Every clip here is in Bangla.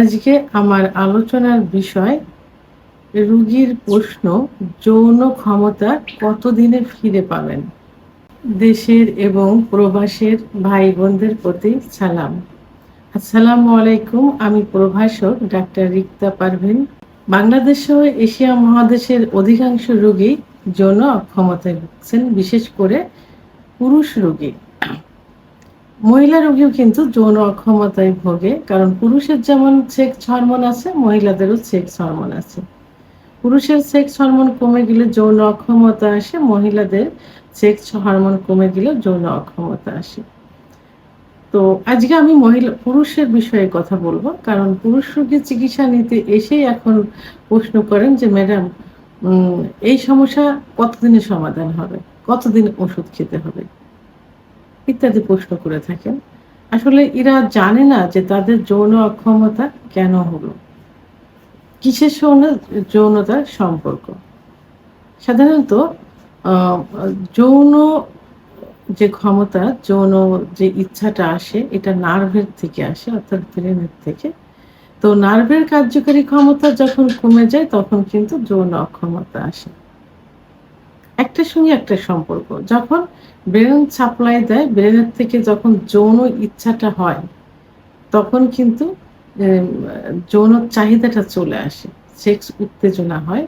আজকে আমার আলোচনার বিষয়, রুগীর প্রশ্ন, যৌন ক্ষমতা কতদিনে ফিরে পাবেন? দেশের এবং প্রবাসের ভাই বোনদের প্রতি সালাম। আসসালামু আলাইকুম, আমি প্রভাষক ডাক্তার রিক্তা পারভিন। বাংলাদেশ সহ এশিয়া মহাদেশের অধিকাংশ রোগী যৌন অক্ষমতায় ভুগছেন, বিশেষ করে পুরুষ রোগী। মহিলা রোগীও কিন্তু যৌন অক্ষমতায় ভোগে, কারণ পুরুষের যেমন সেক্স হরমোন আছে, মহিলাদেরও সেক্স হরমোন আছে। পুরুষের সেক্স হরমোন কমে গেলে যৌন অক্ষমতা আসে, মহিলাদের সেক্স হরমোন কমে গেলে যৌন অক্ষমতা আসে। তো আজকে আমি মহিলা, পুরুষের বিষয়ে কথা বলব, কারণ পুরুষ রোগীর চিকিৎসা নিতে এসেই এখন প্রশ্ন করেন যে, ম্যাডাম এই সমস্যা কতদিনে সমাধান হবে? কতদিন ওষুধ খেতে হবে? ইত্যাদি প্রশ্ন করে থাকেন। আসলে এরা জানে না যে তাদের যৌন অক্ষমতা কেন হলো। কিসের সঙ্গে যৌনতার সম্পর্ক? সাধারণত যৌন যে ক্ষমতা, যৌন যে ইচ্ছাটা আসে, এটা নার্ভের থেকে আসে, অর্থাৎ ব্রেনের থেকে। তো নার্ভের কার্যকারী ক্ষমতা যখন কমে যায়, তখন কিন্তু যৌন অক্ষমতা আসে। একটার সঙ্গে একটা সম্পর্ক। যখন ব্রেন সাপ্লাই দেয় ব্রেনের থেকে যখন যৌন ইচ্ছাটা হয়, তখন কিন্তু যৌন চাহিদাটা চলে আসে। সেক্স উত্তেজনা হয়।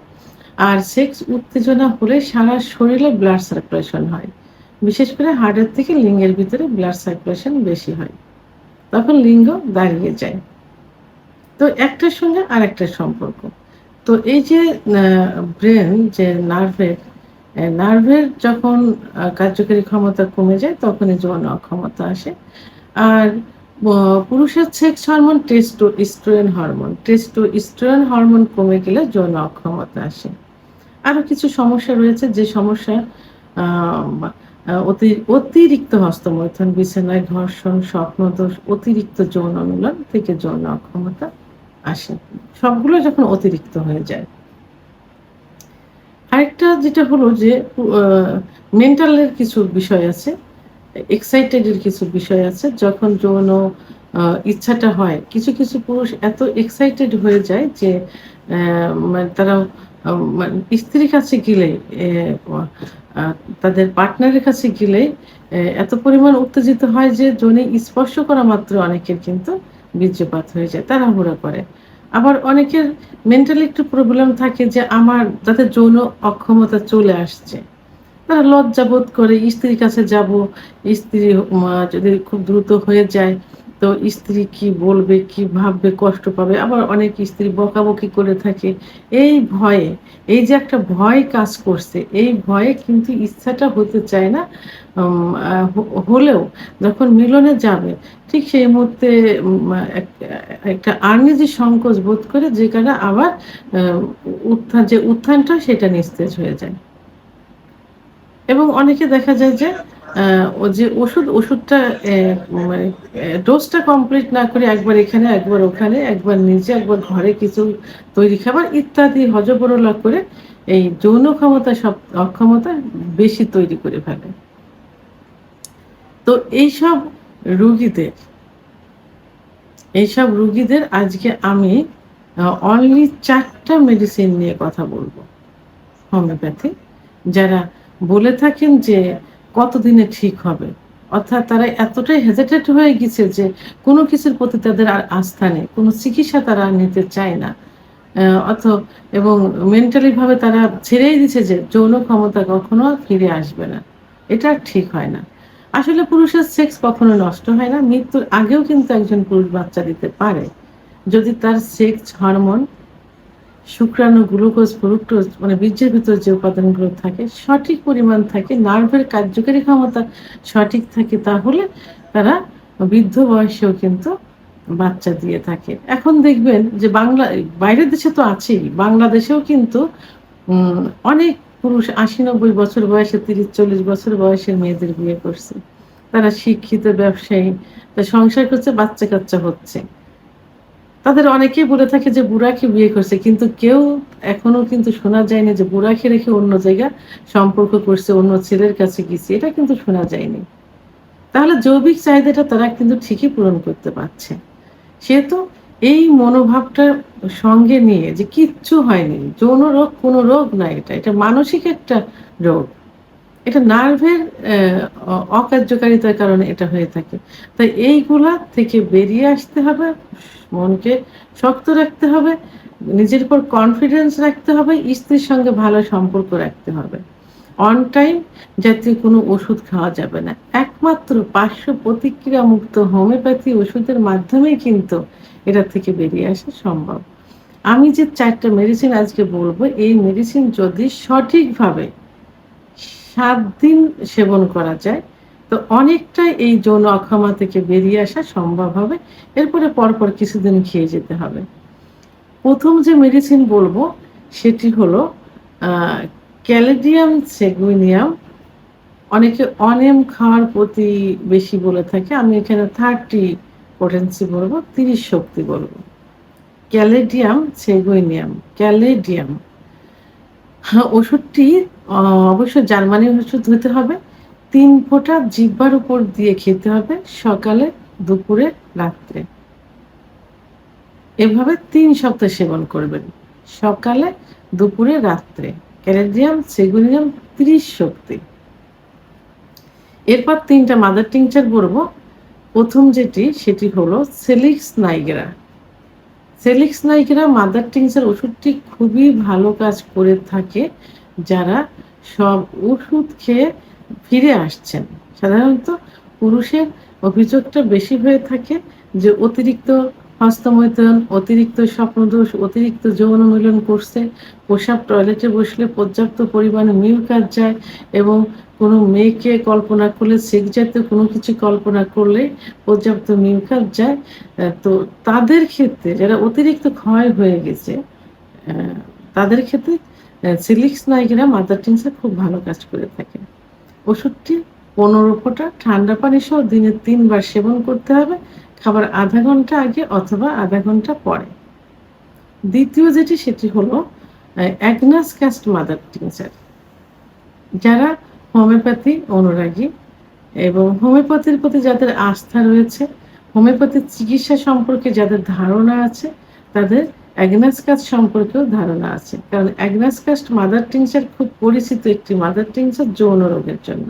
আর সেক্স উত্তেজনা হলে সারা শরীরে ব্লাড সার্কুলেশন হয়। বিশেষ করে হার্টের থেকে লিঙ্গের ভিতরে ব্লাড সার্কুলেশন বেশি হয়। তখন লিঙ্গ দাঁড়িয়ে যায়। তো একটার সঙ্গে আর একটা সম্পর্ক। তো এই যে ব্রেন যে নার্ভের নার্ভের যখন কার্যকারী ক্ষমতা কমে যায়, তখনই যৌন অক্ষমতা আসে। আর পুরুষের sex hormone testosterone hormone testosterone hormone কমে গেলে যৌন অক্ষমতা আসে। আরও কিছু সমস্যা রয়েছে, যে সমস্যা অতিরিক্ত হস্তমৈথন, বিছানায় ঘর্ষণ, স্বপ্নদোষ, অতিরিক্ত যৌন মিলন থেকে যৌন অক্ষমতা আসে। সবগুলো যখন অতিরিক্ত হয়ে যায় যেটা হলো যে মেন্টালের কিছু বিষয় আছে এক্সাইটেডের কিছু বিষয় আছে, যখন যৌন ইচ্ছাটা হয়। কিছু কিছু পুরুষ এত এক্সাইটেড হয়ে যায় যে মানে তারা মানে স্ত্রীর কাছে গেলে তাদের পার্টনারের কাছে গেলে এত পরিমাণ উত্তেজিত হয় যে জনে স্পর্শ করা মাত্র অনেকের কিন্তু বীর্যপাত হয়ে যায় তারা তাড়াহুড়া করে। আবার অনেকের মেন্টালি একটু প্রবলেম থাকে যে আমার যাতে যৌন অক্ষমতা চলে আসছে। তারা লজ্জা করে, স্ত্রীর কাছে যাব, স্ত্রী যদি খুব দ্রুত হয়ে যায় তো স্ত্রী কি বলবে, কি ভাববে, কষ্ট পাবে? আবার অনেক স্ত্রী বকাবকি করে থাকে। এই ভয়ে, এই যে একটা ভয় কাজ করছে, এই ভয়ে কিন্তু ইচ্ছাটা হতে চায় না। হলেও যখন মিলনে যাবে, ঠিক সেই মুহূর্তে একটা আর্নিজি সংকোচ বোধ করে যে কারণে আবার উত্থান, যে উত্থানটা সেটা নিস্তেজ হয়ে যায়। এবং অনেকে দেখা যায় যে ও যে ওষুধ, ওষুধটা মানে ডোজটা কমপ্লিট না করে একবার এখানে, একবার ওখানে, একবার নিজে একবার ঘরে কিছু তৈরি খাবার ইত্যাদি হজবরলা করে এই যৌন ক্ষমতা সব অক্ষমতা বেশি তৈরি করে ফেলে। তো এইসব রুগীদের এইসব রুগীদের আজকে আমি অনলি চারটা মেডিসিন নিয়ে কথা বলব। হোমিওপ্যাথি যারা বলে থাকেন যে কতদিনে ঠিক হবে? অর্থাৎ তারা এতটাই হেজিটেট হয়ে গেছে যে কোনো কিছুর প্রতি তাদের আর আস্থা নেই, কোনো চিকিৎসা তারা নিতে চায় না। অথ, এবং মেন্টালি ভাবে তারা ছেড়েই দিছে যে যৌন ক্ষমতা কখনো ফিরে আসবে না। এটা ঠিক হয় না। আসলে পুরুষের সেক্স কখনো নষ্ট হয় না, মৃত্যুর আগেও কিন্তু একজন পুরুষ বাচ্চা দিতে পারে। যদি তার সেক্স হরমোন শুক্রাণু, গ্লুকোজ, ফ্রুক্টোজ মানে বীর্যের ভিতর যে উপাদানগুলো থাকে, সঠিক পরিমাণ থাকে, নার্ভের কার্যকারী ক্ষমতা সঠিক থাকে, তাহলে তারা বৃদ্ধ বয়সেও কিন্তু বাচ্চা দিয়ে থাকে। এখন দেখবেন যে বাংলা, বাইরের দেশে তো আছেই, বাংলাদেশেও কিন্তু অনেক পুরুষ আশি নব্বই বছর বয়সে তিরিশ চল্লিশ বছর বয়সের মেয়েদের বিয়ে করছে। তারা শিক্ষিত, ব্যবসায়ী সংসার করছে বাচ্চা কাচ্চা হচ্ছে। তাদের অনেকেই বলে থাকে যে বুড়াকে বিয়ে করছে, কিন্তু কেউ এখনও কিন্তু শোনা যায়নি যে বুড়াকে রেখে অন্য জায়গা সম্পর্ক করছে, অন্য ছেলের কাছে গেছে এটা কিন্তু শোনা যায়নি। তাহলে জৈবিক চাহিদাটা তারা কিন্তু ঠিকই পূরণ করতে পারছে। সেহেতু এই মনোভাবটা সঙ্গে নিয়ে যে কিচ্ছু হয়নি, যৌন রোগ কোনো রোগ না এটা এটা মানসিক একটা রোগ। এটা নার্ভের অকার্যকারিতার কারণে এটা হয়ে থাকে। তাই এইগুলা থেকে বেরিয়ে আসতে হবে, মনকে শক্ত রাখতে হবে, নিজের উপর কনফিডেন্স রাখতে হবে, স্ত্রীর সঙ্গে ভালো সম্পর্ক রাখতে হবে। অন টাইম জাতীয় কোনো ওষুধ খাওয়া যাবে না। একমাত্র পার্শ্ব প্রতিক্রিয়া মুক্ত হোমিওপ্যাথি ওষুধের মাধ্যমেই কিন্তু এটা থেকে বেরিয়ে আসা সম্ভব। আমি যে চারটা মেডিসিন আজকে বলব, এই মেডিসিন যদি সঠিকভাবে সাত দিন সেবন করা যায়, তো অনেকটাই এই যৌন অক্ষমা থেকে বেরিয়ে আসা সম্ভব হবে। এরপরে পরপর কিছুদিন খেয়ে যেতে হবে। প্রথম যে মেডিসিন বলব, সেটি হলো ক্যালেডিয়াম সেগুইনিয়াম অনেকে অনেম খাওয়ার প্রতি বেশি বলে থাকে। আমি এখানে থার্টি পোটেন্সি বলব, তিরিশ শক্তি বলব। ক্যালেডিয়াম সেগুইনিয়াম ক্যালেডিয়াম ওষুধটি অবশ্য জার্মানি ওষুধ হতে হবে। তিন ফোঁটা জিব্বার উপর দিয়ে খেতে হবে সকালে, দুপুরে, রাত্রে। এভাবে তিন সপ্তাহ সেবন করবেন, সকালে, দুপুরে, রাত্রে। ক্যালেডিয়াম সেগুনিয়াম, ত্রিশ শক্তি। এরপর তিনটা মাদার টিংচার বলব প্রথম যেটি, সেটি হলো সেলিক্স নাইগেরা। সেলিক্স নাইকেরা মাদার টিংসের ওষুধটি খুবই ভালো কাজ করে থাকে যারা সব ওষুধ খেয়ে ফিরে আসছেন। সাধারণত পুরুষের অভিযোগটা বেশি হয়ে থাকে যে অতিরিক্ত হস্তমৈথন অতিরিক্ত স্বপ্নদোষ, অতিরিক্ত যৌন মিলন করছে, পোশাক টয়লেটে বসলে পর্যাপ্ত পরিমাণে মিউকাস যায় এবং কোনো মেয়েকে কল্পনা করলে সেক জাতীয় কোনো কিছু কল্পনা করলে পর্যাপ্ত মিউকাস যায়। তো তাদের ক্ষেত্রে যারা অতিরিক্ত ক্ষয় হয়ে গেছে তাদের ক্ষেত্রে সিলিক্স নাইকেরা মাদার টিংসা খুব ভালো কাজ করে থাকে। ওষুধটি পনেরো ফোঁটা ঠান্ডা পানি সহ দিনে তিনবার সেবন করতে হবে। খাবার আধা ঘণ্টা আগে অথবা আধা ঘণ্টা পরে। দ্বিতীয় যেটি, সেটি হলো অ্যাগনাস কাস্ট মাদার টিংচার যারা হোমিওপ্যাথি অনুরাগী এবং হোমিওপ্যাথির প্রতি যাদের আস্থা রয়েছে, হোমিওপ্যাথির চিকিৎসা সম্পর্কে যাদের ধারণা আছে, তাদের অ্যাগনাস কাস্ট সম্পর্কেও ধারণা আছে। কারণ অ্যাগনাস কাস্ট মাদার টিংচার খুব পরিচিত একটি মাদার টিংচার যৌন রোগের জন্য।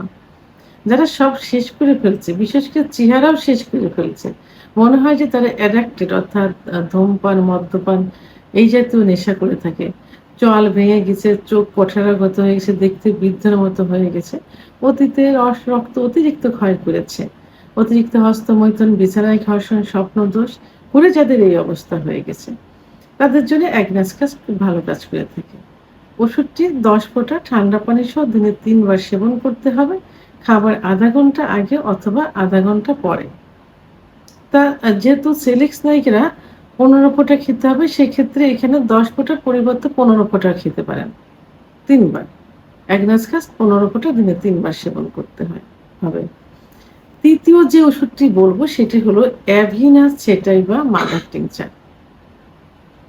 যারা সব শেষ করে ফেলছে, বিশেষ করে চেহারাও শেষ করে ফেলছে, মনে হয় যে তারা অ্যাডাক্টেড অর্থাৎ ধূমপান, মদ্যপান, এই জাতীয় নেশা করে থাকে। চল ভেঙে গেছে, চোখ কঠারাগত হয়ে গেছে, দেখতে বৃদ্ধের মতো হয়ে গেছে। অতীতে রস রক্ত অতিরিক্ত ক্ষয় করেছে। অতিরিক্ত হস্তমৈথন বিছানায় ঘর্ষণ, স্বপ্ন দোষ করে যাদের এই অবস্থা হয়ে গেছে। তাদের জন্য অ্যাগনাস কাজ, খুব ভালো কাজ করে থাকে। ওষুধটি দশ ফোঁটা ঠান্ডা পানি সহ দিনে তিনবার সেবন করতে হবে। খাবার আধা ঘণ্টা আগে অথবা আধা ঘণ্টা পরে। তা যেহেতু সেলিক্স নাইকরা পনেরো ফোঁটা খেতে হবে, সেক্ষেত্রে এখানে দশ ফোঁটার পরিবর্তে পনেরো ফোঁটা খেতে পারেন। তিনবার। অ্যাগনাস খাস পনেরো ফোঁটা দিনে তিনবার সেবন করতে হয়, হবে। তৃতীয় যে ওষুধটি বলব, সেটি হলো অ্যাভিনাস সেটাই বা মাদার টিংচার।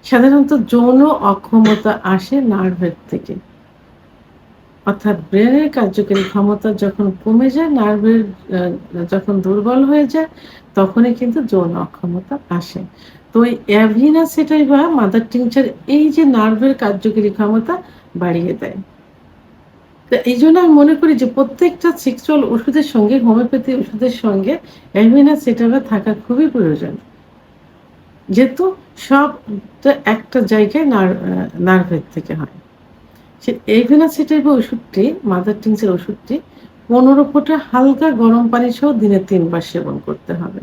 সাধারণত যৌন অক্ষমতা আসে নার্ভের থেকে। অর্থাৎ ব্রেনের কার্যকরী ক্ষমতা যখন কমে যায়, নার্ভের যখন দুর্বল হয়ে যায়, তখনই কিন্তু যৌন অক্ষমতা আসে। তো ওই অ্যাভিনা সেটাই বা মাদার টিংচার এই যে নার্ভের কার্যকরী ক্ষমতা বাড়িয়ে দেয়। তো এই জন্য আমি মনে করি যে প্রত্যেকটা সেক্সুয়াল ওষুধের সঙ্গে, হোমিওপ্যাথি ওষুধের সঙ্গে অ্যাভিনা সেটাবা থাকা খুবই প্রয়োজন। যেহেতু সবটা একটা জায়গায় নার্ভের থেকে হয়। সে এইভেনা বা ওষুধটি মাদার টিংসের ওষুধটি পনেরো ফোঁটা হালকা গরম পানি সহ দিনে তিনবার সেবন করতে হবে।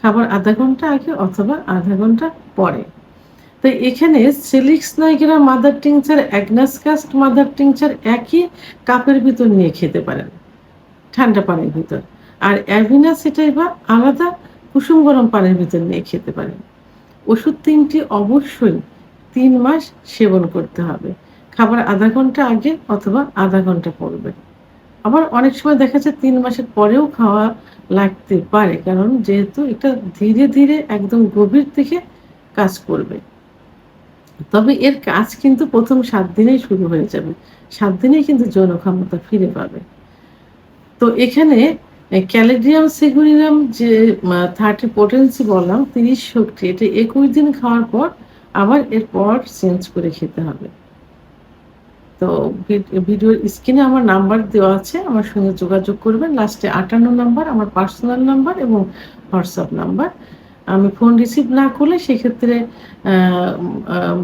খাবার আধা ঘণ্টা আগে অথবা আধা ঘণ্টা পরে। তো এখানে salix nigra mother tincture agnus castus mother tincture একই কাপের ভিতর নিয়ে খেতে পারেন, ঠান্ডা পানির ভিতর। আর অ্যাভিনা সেটাই বা আলাদা কুসুম গরম পানির ভিতর নিয়ে খেতে পারেন। ওষুধ তিনটি অবশ্যই তিন মাস সেবন করতে হবে। খাবার আধা ঘণ্টা আগে অথবা আধা ঘণ্টা পড়বে। আবার অনেক সময় দেখা যায় তিন মাসের পরেও খাওয়া লাগতে পারে, কারণ যেহেতু এটা ধীরে ধীরে একদম গভীর থেকে কাজ করবে। তবে এর কাজ কিন্তু প্রথম সাত দিনেই শুরু হয়ে যাবে। সাত দিনেই কিন্তু যৌন ক্ষমতা ফিরে পাবে। তো এখানে ক্যালেডিয়াম সেগুরিনাম যে থার্টি পোটেন্সি বললাম, তিরিশ শক্তি, এটা একুশ দিন খাওয়ার পর আবার এরপর চেঞ্জ করে খেতে হবে। তো ভিডিওর স্ক্রিনে আমার নাম্বার দেওয়া আছে, আমার সঙ্গে যোগাযোগ করবেন। লাস্টে আটান্ন নাম্বার, আমার পার্সোনাল নাম্বার এবং হোয়াটসঅ্যাপ নাম্বার। আমি ফোন রিসিভ না করলে সেক্ষেত্রে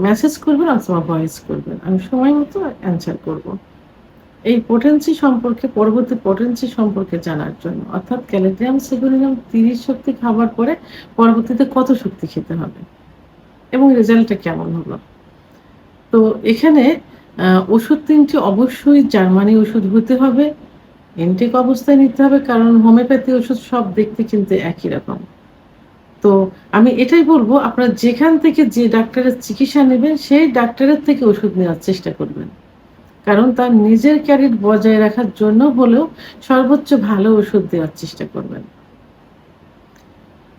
মেসেজ করবেন অথবা ভয়েস করবেন। আমি সময় মতো অ্যান্সার করব। এই পোটেন্সি সম্পর্কে, পরবর্তী পোটেন্সি সম্পর্কে জানার জন্য। অর্থাৎ ক্যালিডিয়াম সেগুলিনাম তিরিশ শক্তি খাবার পরে পরবর্তীতে কত শক্তি খেতে হবে? এবং রেজাল্টটা কেমন হলো? তো এখানে ওষুধ তিনটি অবশ্যই জার্মানি ওষুধ হতে হবে, ইনটেক অবস্থায় নিতে হবে, কারণ হোমিওপ্যাথি ওষুধ সব দেখতে কিন্তু একই রকম। তো আমি এটাই বলব, আপনারা যেখান থেকে যে ডাক্তারের চিকিৎসা নেবেন, সেই ডাক্তারের থেকে ওষুধ নেওয়ার চেষ্টা করবেন। কারণ তার নিজের ক্যারিট বজায় রাখার জন্য হলেও সর্বোচ্চ ভালো ওষুধ দেওয়ার চেষ্টা করবেন।